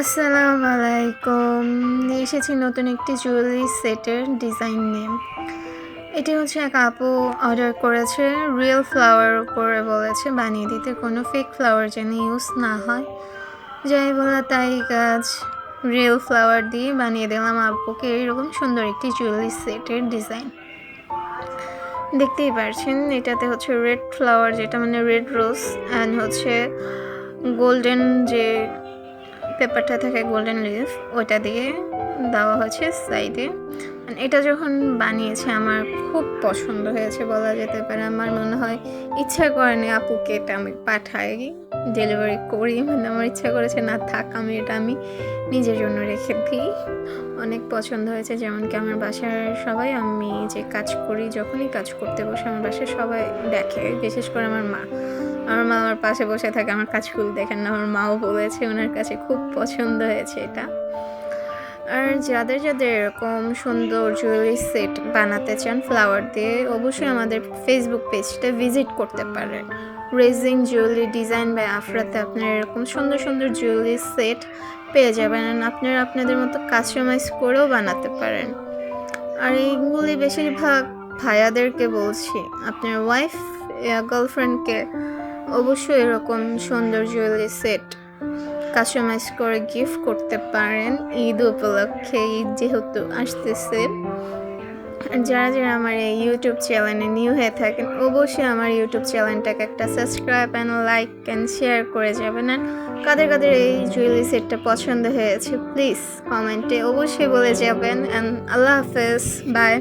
আসসালামু আলাইকুম। এসেছি নতুন একটি জুয়েলারি সেটের ডিজাইন নিয়ে। এটি হচ্ছে এক আপু অর্ডার করেছে রিয়েল ফ্লাওয়ার উপরে বলেছে, বানিয়ে দিতে। কোনো ফেক ফ্লাওয়ার যেন ইউজ না হয়। যাই বলা তাই কাজ রিয়েল ফ্লাওয়ার দিয়ে বানিয়ে দিলাম আপুকে। এরকম সুন্দর একটি জুয়েলারি সেটের ডিজাইন দেখতেই পারছেন, এটাতে হচ্ছে রেড ফ্লাওয়ার যেটা মানে রেড রোজ অ্যান্ড হচ্ছে গোল্ডেন যে পেপারটা থাকে গোল্ডেন লিফ ওটা দিয়ে দেওয়া হয়েছে সাইডে। এটা যখন বানিয়েছে, আমার খুব পছন্দ হয়েছে বলা যেতে পারে। আমার মনে হয় ইচ্ছা করে করেনি আপুকে এটা আমি পাঠাই ডেলিভারি করি। মানে আমার ইচ্ছা করেছে, না থাক, আমি এটা আমি নিজের জন্য রেখে দিই। অনেক পছন্দ হয়েছে যেমন কি আমার বাসার সবাই, আমি যে কাজ করি, যখনই কাজ করতে বসে, আমার বাসায় সবাই দেখে, বিশেষ করে আমার মা। আমার মা আমার পাশে বসে থাকে, আমার কাজগুলো দেখেন না, আমার মাও বলেছে ওনার কাছে খুব পছন্দ হয়েছে এটা। আর যাদের যাদের এরকম সুন্দর জুয়েলারি সেট বানাতে চান ফ্লাওয়ার দিয়ে অবশ্যই আমাদের ফেসবুক পেজটা ভিজিট করতে পারেন। রেজিং জুয়েলারি ডিজাইন বাই আফরাতে আপনারা এরকম সুন্দর সুন্দর জুয়েলারি সেট পেয়ে যাবেন আপনারা আপনাদের মতো কাস্টমাইজ করেও বানাতে পারেন। আর এইগুলি বেশিরভাগ ভাইয়াদেরকে বলছি, আপনার ওয়াইফ গার্লফ্রেন্ডকে অবশ্যই এরকম সুন্দর জুয়েলারি সেট কাস্টমাইজ করে গিফট করতে পারেন ঈদ উপলক্ষে, ঈদ যেহেতু আসতেছে। যারা যারা আমার এই ইউটিউব চ্যানেলে নিউ হয়ে থাকেন, অবশ্যই আমার ইউটিউব চ্যানেলটাকে একটা subscribe and like and share করে যাবেন। আর কাদের কাদের এই জুয়েলারি সেটটা পছন্দ হয়েছে প্লিজ কমেন্টে অবশ্যই বলে যাবেন। অ্যান্ড আল্লাহ হাফেজ বাই